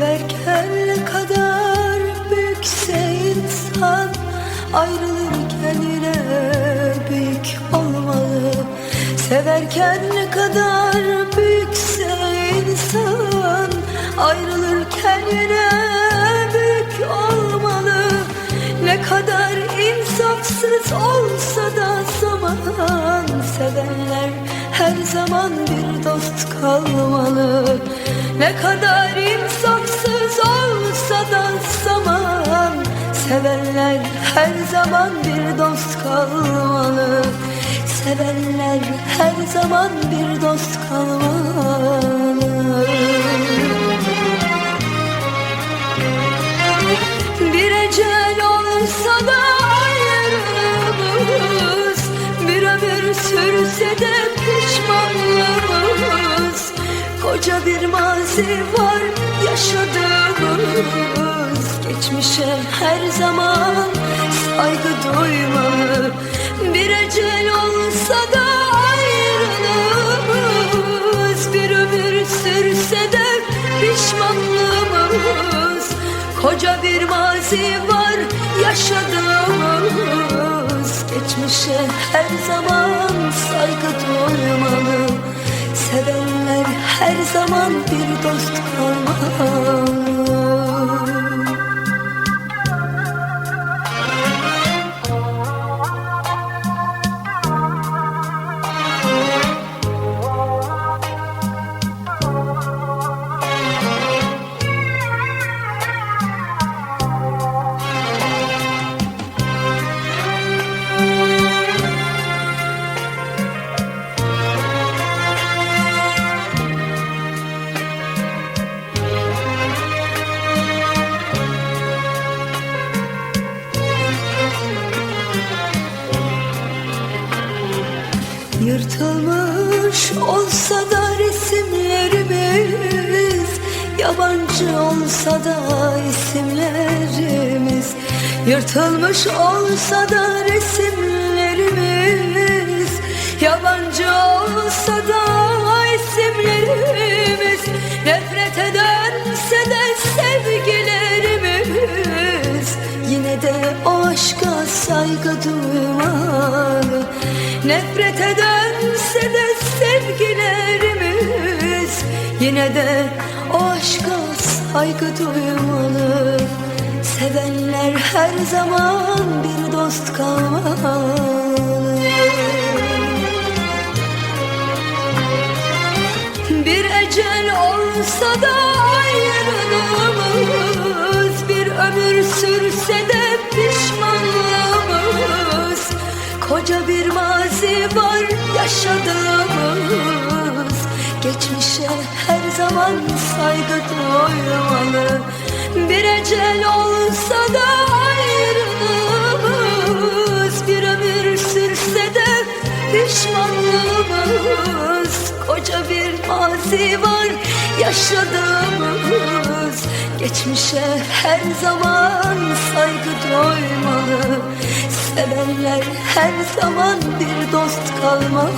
Severken ne kadar büyükse insan Ayrılırken yine büyük olmalı. Severken ne kadar büyükse insan Ayrılırken yine büyük olmalı. Ne kadar insafsız olsa da zaman Sevenler her zaman bir dost kalmalı. Ne kadar insafsız Sevenler her zaman bir dost kalmalı. Sevenler her zaman bir dost kalmalı. Bir ecel olsa da ayrılığımız Bir ömür sürse de pişmanlığımız. Koca bir mazi var yaşadığımız Geçmişe her zaman. Saygı duymalı Bir ecel olsa da ayrılığımız Bir ömür sürse de pişmanlığımız. Koca bir mazi var yaşadığımız. Geçmişe her zaman saygı duymalı. Sevenler her zaman bir dost kalmalı Yırtılmış olsa da resimlerimiz Yabancı olsa da isimlerimiz. Yırtılmış olsa da resimlerimiz Yabancı olsa da isimlerimiz. Nefrete dönse de sevgilerimiz Yine de o aşka saygı duymalı. Nefrete dönse de sevgilerimiz Yine de o aşka saygı duymalı. Sevenler her zaman bir dost kalmalı. Bir ecel olsa da yaşadığımız Geçmişe her zaman saygı duymalı. Bir ecel olsa da ayrılığımız Bir ömür sürse de pişmanlığımız. Koca bir mazi var yaşadığımız Geçmişe her zaman saygı duymalı. Sevenler her zaman bir dost kalmalı